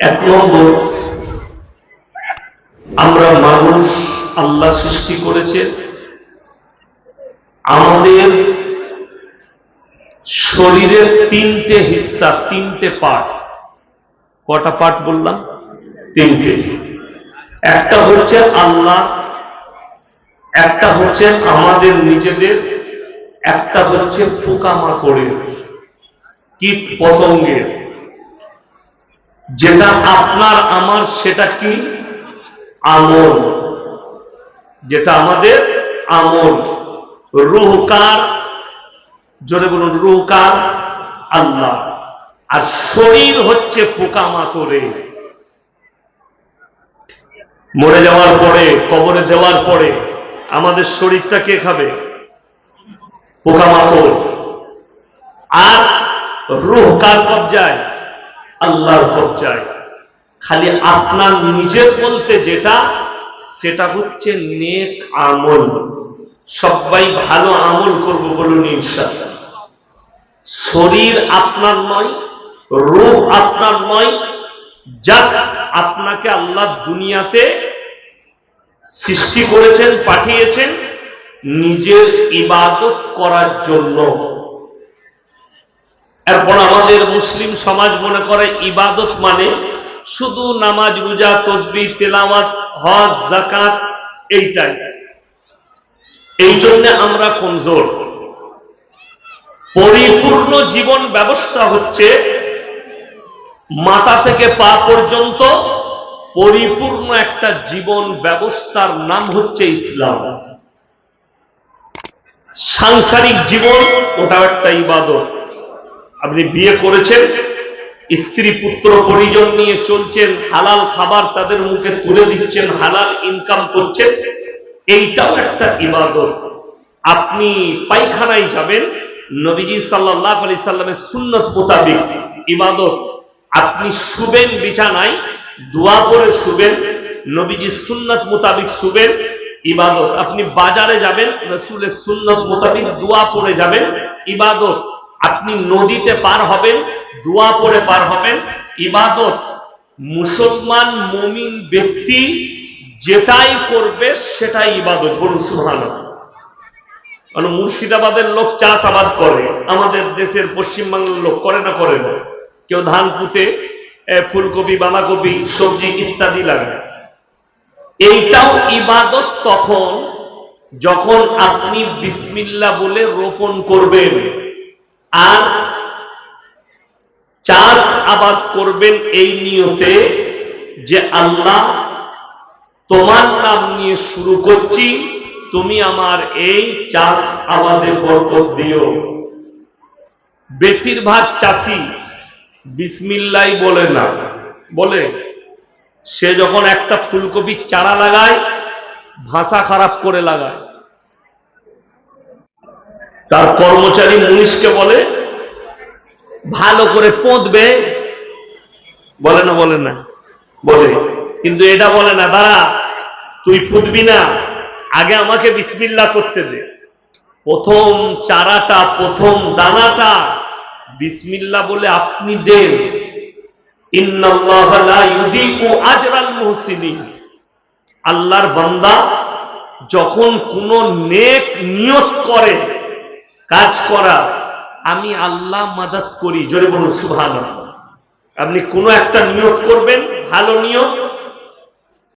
এক নম্বর আমরা মানুষ আল্লাহ সৃষ্টি করেছেন আমাদের শরীরের তিনটে হিস্সা, তিনটে পার্ট। কটা পার্ট বললাম? তিনটে। একটা হচ্ছে আল্লাহ, একটা হচ্ছে আমাদের নিজেদের, একটা হচ্ছে পোকামাকড়ের কীট পতঙ্গের যেটা আপনার, আমার, সেটা কি? আমল। যেটা আমাদের আমল। রুহকার জোরে বলুন রুহকার আল্লাহ। আর শরীর হচ্ছে পোকামাকড়ে মরে যাওয়ার পরে, কবরে দেওয়ার পরে, আমাদের শরীরটা কে খাবে? পোকামাকড় আর রুহ কার কবজায় আল্লাহর কবজায় খালি আপনার নিজের বলতে যেটা, সেটা হচ্ছে নেক আমল। সবাই ভালো আমল করব বলুন ইনশাআল্লাহ। শরীর আপনার নয় রূহ আপনার নয় জাস্ট আপনাকে আল্লাহ দুনিয়াতে সৃষ্টি করেছেন, পাঠিয়েছেন, নিজের ইবাদত করার জন্য। এরপর আমাদের মুসলিম সমাজ মনে করে ইবাদত মানে শুধু নামাজ, রোজা তসবি তেলাওয়াত, হজ জাকাত এইটাই। এই জন্য আমরা কমজোর। পরিপূর্ণ জীবন ব্যবস্থা হচ্ছে মাথা থেকে পা পর্যন্ত পরিপূর্ণ একটা জীবন ব্যবস্থার নাম হচ্ছে ইসলাম। সাংসারিক জীবন, ওটাও একটা ইবাদত। আপনি বিয়ে করেছেন, স্ত্রী পুত্র পরিজন নিয়ে চলছেন, হালাল খাবার তাদের মুখে তুলে দিচ্ছেন, হালাল ইনকাম করছেন, এইটাও একটা ইবাদত। আপনি পায়খানায় যাবেন, নবীজি সাল্লাহ আলি সাল্লামের সুন্নত মোতাবিক ইবাদত। আপনি শুবেন বিছানায়, দোয়া করে শুবেন, নবীজি সুন্নত মোতাবিক শুবেন, ইবাদত। আপনি বাজারে যাবেন, রসুলের সুন্নত মোতাবিক দোয়া পড়ে যাবেন, ইবাদত। আপনি নদীতে পার হবেন, দোয়া পড়ে পার হবেন। ইবাদত, মুসলমান, মমিন ব্যক্তি যেটাই করবে সেটাই ইবাদত। বলুন সুহান কারণ মুর্শিদাবাদের লোক চাষাবাদ করে, আমাদের দেশের পশ্চিমবাংলার লোক করে না করে না। কেউ ধান পুঁতে ফুলকপি, বাঁধাকপি, সবজি ইত্যাদি লাগায় এইটাও ইবাদত তখন, যখন আপনি বিসমিল্লা বলে রোপণ করবেন। আর চাষ আবাদ করবেন এই নিয়তে যে আল্লাহ তোমার নাম নিয়ে শুরু করছি, তুমি আমার এই চাষ আবাদে বরকত দিও। বেশিরভাগ চাষি বিসমিল্লাই বলে না। বলে, সে যখন একটা ফুলকপির চারা লাগায়, ভাষা খারাপ করে লাগায়। তার কর্মচারী মুনিশকে বলে ভালো করে পোঁতবে বলে না বলে না বলে। কিন্তু এটা বলে না দাঁড়া তুই পুঁতবি না আগে আমাকে বিসমিল্লা করতে দে। প্রথম চারাটা প্রথম দানাটা বিসমিল্লা বলে আপনি দেন। আল্লাহর বান্দা যখন কোন নেক নিয়ত করে কাজ করা, আমি আল্লাহ মাদাত করি, জোরে বলুন সুভান আপনি কোনো একটা নিয়োগ করবেন, ভালো নিয়ত